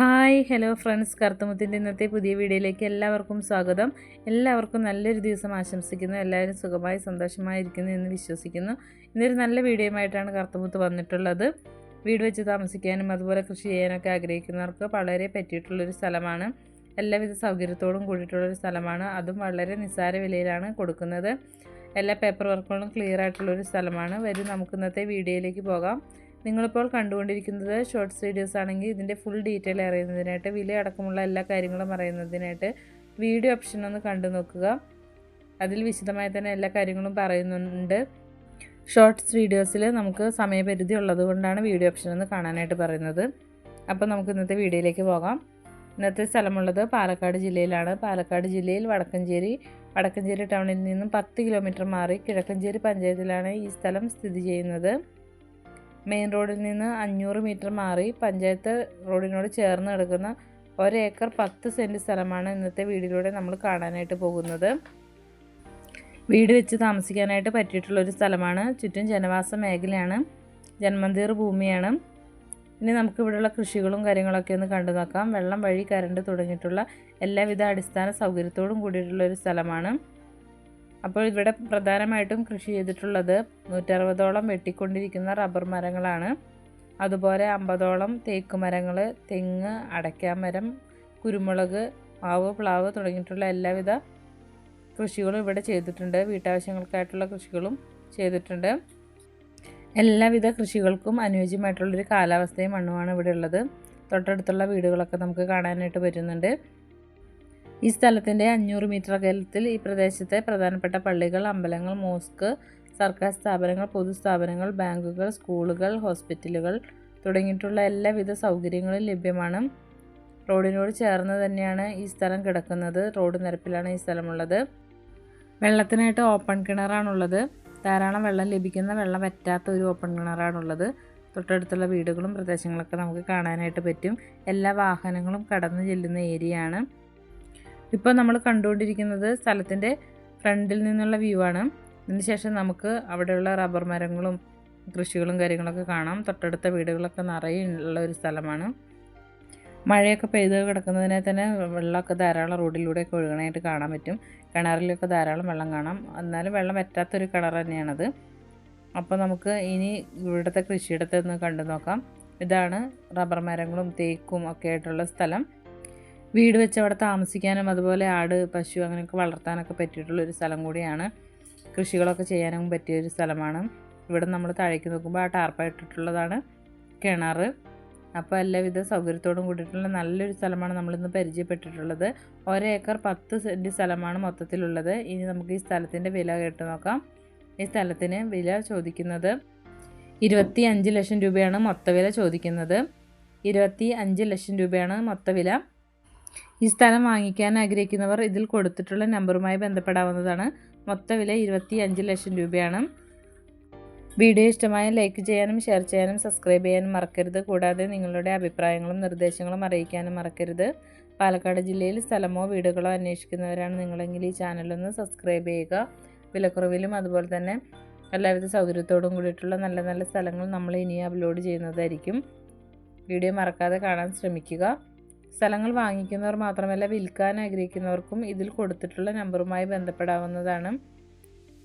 Hi hello friends. കറുത്തമുത്തിന്റെ ഇന്നത്തെ പുതിയ വീഡിയോയിലേക്ക് എല്ലാവർക്കും സ്വാഗതം. എല്ലാവർക്കും നല്ലൊരു ദിവസം ആശംസിക്കുന്നു. എല്ലാവരും സുഖമായി സന്തോഷമായിരിക്കുന്നു എന്ന് വിശ്വസിക്കുന്നു. ഇന്നൊരു നല്ല വീഡിയോയുമായിട്ടാണ് കറുത്തമുത്ത് വന്നിട്ടുള്ളത്. വീട് വെച്ച് താമസിക്കാനും അതുപോലെ കൃഷി ചെയ്യാനൊക്കെ ആഗ്രഹിക്കുന്നവർക്ക് വളരെ പറ്റിയിട്ടുള്ളൊരു സ്ഥലമാണ്. എല്ലാവിധ സൗകര്യത്തോടും കൂടിയിട്ടുള്ളൊരു സ്ഥലമാണ്. അതും വളരെ നിസ്സാര വിലയിലാണ് കൊടുക്കുന്നത്. എല്ലാ പേപ്പർ വർക്കുകളും ക്ലിയർ ആയിട്ടുള്ളൊരു സ്ഥലമാണ്. വരും നമുക്ക് ഇന്നത്തെ വീഡിയോയിലേക്ക് പോകാം. നിങ്ങളിപ്പോൾ കണ്ടുകൊണ്ടിരിക്കുന്നത് ഷോർട്സ് വീഡിയോസ് ആണെങ്കിൽ ഇതിന്റെ ഫുൾ ഡീറ്റെയിൽ അറിയുന്നതിനായിട്ട് വില അടക്കമുള്ള എല്ലാ കാര്യങ്ങളും അറിയുന്നതിനായിട്ട് വീഡിയോ ഓപ്ഷൻ ഒന്ന് കണ്ടു നോക്കുക. അതിൽ വിശദമായി തന്നെ എല്ലാ കാര്യങ്ങളും പറയുന്നുണ്ട്. ഷോർട്സ് വീഡിയോസിൽ നമുക്ക് സമയപരിധി ഉള്ളത് കൊണ്ടാണ് വീഡിയോ ഓപ്ഷൻ ഒന്ന് കാണാനായിട്ട് പറയുന്നത്. അപ്പോൾ നമുക്ക് ഇന്നത്തെ വീഡിയോയിലേക്ക് പോകാം. ഇന്നത്തെ സ്ഥലമുള്ളത് പാലക്കാട് ജില്ലയിലാണ്. പാലക്കാട് ജില്ലയിൽ വടക്കഞ്ചേരി വടക്കഞ്ചേരി ടൗണിൽ നിന്നും പത്ത് കിലോമീറ്റർ മാറി കിഴക്കഞ്ചേരി പഞ്ചായത്തിലാണ് ഈ സ്ഥലം സ്ഥിതി ചെയ്യുന്നത്. മെയിൻ റോഡിൽ നിന്ന് അഞ്ഞൂറ് മീറ്റർ മാറി പഞ്ചായത്ത് റോഡിനോട് ചേർന്ന് കിടക്കുന്ന ഒരേക്കർ പത്ത് സെന്റ് സ്ഥലമാണ് ഇന്നത്തെ വീടിലൂടെ നമ്മൾ കാണാനായിട്ട് പോകുന്നത്. വീട് വെച്ച് താമസിക്കാനായിട്ട് പറ്റിയിട്ടുള്ളൊരു സ്ഥലമാണ്. ചുറ്റും ജനവാസ മേഖലയാണ്. ജന്മന്തീർ ഭൂമിയാണ്. ഇനി നമുക്ക് ഇവിടെയുള്ള കൃഷികളും കാര്യങ്ങളൊക്കെ ഒന്ന് കണ്ടു നോക്കാം. വെള്ളം വഴി കരണ്ട് തുടങ്ങിയിട്ടുള്ള എല്ലാവിധ അടിസ്ഥാന സൗകര്യത്തോടും കൂടിയിട്ടുള്ള ഒരു സ്ഥലമാണ്. അപ്പോൾ ഇവിടെ പ്രധാനമായിട്ടും കൃഷി ചെയ്തിട്ടുള്ളത് നൂറ്ററുപതോളം വെട്ടിക്കൊണ്ടിരിക്കുന്ന റബ്ബർ മരങ്ങളാണ്. അതുപോലെ അമ്പതോളം തേക്ക് മരങ്ങൾ തെങ്ങ് അടയ്ക്കാമരം കുരുമുളക് മാവ് പ്ലാവ് തുടങ്ങിയിട്ടുള്ള എല്ലാവിധ കൃഷികളും ഇവിടെ ചെയ്തിട്ടുണ്ട്. വീട്ടാവശ്യങ്ങൾക്കായിട്ടുള്ള കൃഷികളും ചെയ്തിട്ടുണ്ട്. എല്ലാവിധ കൃഷികൾക്കും അനുയോജ്യമായിട്ടുള്ളൊരു കാലാവസ്ഥയും മണ്ണുമാണ് ഇവിടെ ഉള്ളത്. തൊട്ടടുത്തുള്ള വീടുകളൊക്കെ നമുക്ക് കാണാനായിട്ട് പറ്റുന്നുണ്ട്. ഈ സ്ഥലത്തിന്റെ അഞ്ഞൂറ് മീറ്റർ അകലത്തിൽ ഈ പ്രദേശത്തെ പ്രധാനപ്പെട്ട പള്ളികൾ അമ്പലങ്ങൾ മോസ്ക് സർക്കാർ സ്ഥാപനങ്ങൾ പൊതുസ്ഥാപനങ്ങൾ ബാങ്കുകൾ സ്കൂളുകൾ ഹോസ്പിറ്റലുകൾ തുടങ്ങിയിട്ടുള്ള എല്ലാവിധ സൗകര്യങ്ങളും ലഭ്യമാണ്. റോഡിനോട് ചേർന്ന് തന്നെയാണ് ഈ സ്ഥലം കിടക്കുന്നത്. റോഡ് നിരപ്പിലാണ് ഈ സ്ഥലമുള്ളത്. വെള്ളത്തിനായിട്ട് ഓപ്പൺ കിണറാണുള്ളത്. ധാരാളം വെള്ളം ലഭിക്കുന്ന വെള്ളം വറ്റാത്ത ഒരു ഓപ്പൺ കിണറാണുള്ളത്. തൊട്ടടുത്തുള്ള വീടുകളും പ്രദേശങ്ങളൊക്കെ നമുക്ക് കാണാനായിട്ട് പറ്റും. എല്ലാ വാഹനങ്ങളും കടന്നു ചെല്ലുന്ന ഏരിയയാണ്. ഇപ്പോൾ നമ്മൾ കണ്ടുകൊണ്ടിരിക്കുന്നത് സ്ഥലത്തിന്റെ ഫ്രണ്ടിൽ നിന്നുള്ള വ്യൂ ആണ്. അതിനുശേഷം നമുക്ക് അവിടെയുള്ള റബ്ബർ മരങ്ങളും കൃഷികളും കാര്യങ്ങളൊക്കെ കാണാം. തൊട്ടടുത്ത വീടുകളൊക്കെ നിറയെ ഉള്ള ഒരു സ്ഥലമാണ്. മഴയൊക്കെ പെയ്ത് കിടക്കുന്നതിനെ തന്നെ വെള്ളമൊക്കെ ധാരാളം റോഡിലൂടെയൊക്കെ ഒഴുകണായിട്ട് കാണാൻ പറ്റും. കിണറിലൊക്കെ ധാരാളം വെള്ളം കാണാം. എന്നാലും വെള്ളം വറ്റാത്തൊരു കിണർ തന്നെയാണത്. അപ്പോൾ നമുക്ക് ഇനി ഇവിടുത്തെ കൃഷിയിടത്തെ ഒന്ന് കണ്ടു നോക്കാം ഇതാണ് റബ്ബർ മരങ്ങളും തേക്കും ഒക്കെ ആയിട്ടുള്ള സ്ഥലം. വീട് വെച്ച് അവിടെ താമസിക്കാനും അതുപോലെ ആട് പശു അങ്ങനെയൊക്കെ വളർത്താനൊക്കെ പറ്റിയിട്ടുള്ള ഒരു സ്ഥലം കൂടിയാണ്. കൃഷികളൊക്കെ ചെയ്യാനും പറ്റിയ ഒരു സ്ഥലമാണ്. ഇവിടെ നമ്മൾ താഴേക്ക് നോക്കുമ്പോൾ ആ ടാർപ്പായിട്ടിട്ടുള്ളതാണ് കിണർ അപ്പോൾ എല്ലാവിധ സൗകര്യത്തോടും കൂടിയിട്ടുള്ള നല്ലൊരു സ്ഥലമാണ് നമ്മളിന്ന് പരിചയപ്പെട്ടിട്ടുള്ളത്. ഒരേക്കർ പത്ത് സെന്റ് സ്ഥലമാണ് മൊത്തത്തിലുള്ളത്. ഇനി നമുക്ക് ഈ സ്ഥലത്തിന്റെ വില കേട്ട് നോക്കാം. ഈ സ്ഥലത്തിന് വില ചോദിക്കുന്നത് ഇരുപത്തി അഞ്ച് ലക്ഷം രൂപയാണ് മൊത്തവില ചോദിക്കുന്നത്. ഇരുപത്തി അഞ്ച് ലക്ഷം രൂപയാണ് മൊത്തവില. ഈ സ്ഥലം വാങ്ങിക്കാൻ ആഗ്രഹിക്കുന്നവർ ഇതിൽ കൊടുത്തിട്ടുള്ള നമ്പറുമായി ബന്ധപ്പെടാവുന്നതാണ്. മൊത്ത വില ഇരുപത്തി അഞ്ച് ലക്ഷം രൂപയാണ്. വീഡിയോ ഇഷ്ടമായ ലൈക്ക് ചെയ്യാനും ഷെയർ ചെയ്യാനും സബ്സ്ക്രൈബ് ചെയ്യാനും മറക്കരുത്. കൂടാതെ നിങ്ങളുടെ അഭിപ്രായങ്ങളും നിർദ്ദേശങ്ങളും അറിയിക്കാനും മറക്കരുത്. പാലക്കാട് ജില്ലയിൽ സ്ഥലമോ വീടുകളോ അന്വേഷിക്കുന്നവരാണ് നിങ്ങളെങ്കിൽ ഈ ചാനലൊന്ന് സബ്സ്ക്രൈബ് ചെയ്യുക. വിലക്കുറവിലും അതുപോലെ തന്നെ എല്ലാവിധ സൗകര്യത്തോടും കൂടിയിട്ടുള്ള നല്ല നല്ല സ്ഥലങ്ങൾ നമ്മൾ ഇനി അപ്ലോഡ് ചെയ്യുന്നതായിരിക്കും. വീഡിയോ മറക്കാതെ കാണാൻ ശ്രമിക്കുക. സ്ഥലങ്ങൾ വാങ്ങിക്കുന്നവർ മാത്രമല്ല വിൽക്കാൻ ആഗ്രഹിക്കുന്നവർക്കും ഇതിൽ കൊടുത്തിട്ടുള്ള നമ്പറുമായി ബന്ധപ്പെടാവുന്നതാണ്.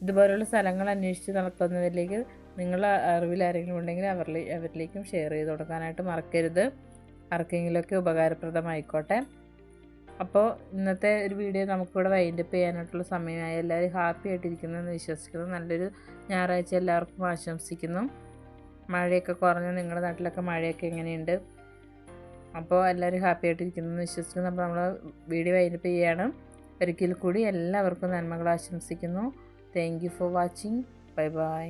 ഇതുപോലുള്ള സ്ഥലങ്ങൾ അന്വേഷിച്ച് നടക്കുന്നവരിലേക്ക് നിങ്ങളുടെ അറിവിൽ ആരെങ്കിലും ഉണ്ടെങ്കിൽ അവരിലെ അവരിലേക്കും ഷെയർ ചെയ്ത് കൊടുക്കാനായിട്ട് മറക്കരുത്. ആർക്കെങ്കിലുമൊക്കെ ഉപകാരപ്രദമായിക്കോട്ടെ. അപ്പോൾ ഇന്നത്തെ ഒരു വീഡിയോ നമുക്കിവിടെ വൈൻഡപ്പ് ചെയ്യാനായിട്ടുള്ള സമയമായി. എല്ലാവരും ഹാപ്പി ആയിട്ടിരിക്കുന്നു എന്ന് വിശ്വസിക്കുന്നു. നല്ലൊരു ഞായറാഴ്ച എല്ലാവർക്കും ആശംസിക്കുന്നു. മഴയൊക്കെ കുറഞ്ഞ് നിങ്ങളുടെ നാട്ടിലൊക്കെ മഴയൊക്കെ എങ്ങനെയുണ്ട്? അപ്പോൾ എല്ലാവരും ഹാപ്പി ആയിട്ടിരിക്കുന്നു. എന്ന് വിശ്വസിക്കുന്നു. അപ്പോൾ നമ്മൾ വീഡിയോ വൈൻഡപ്പ് ചെയ്യാണ് ഒരിക്കൽ കൂടി എല്ലാവർക്കും നന്മകൾ ആശംസിക്കുന്നു. Thank you for watching bye bye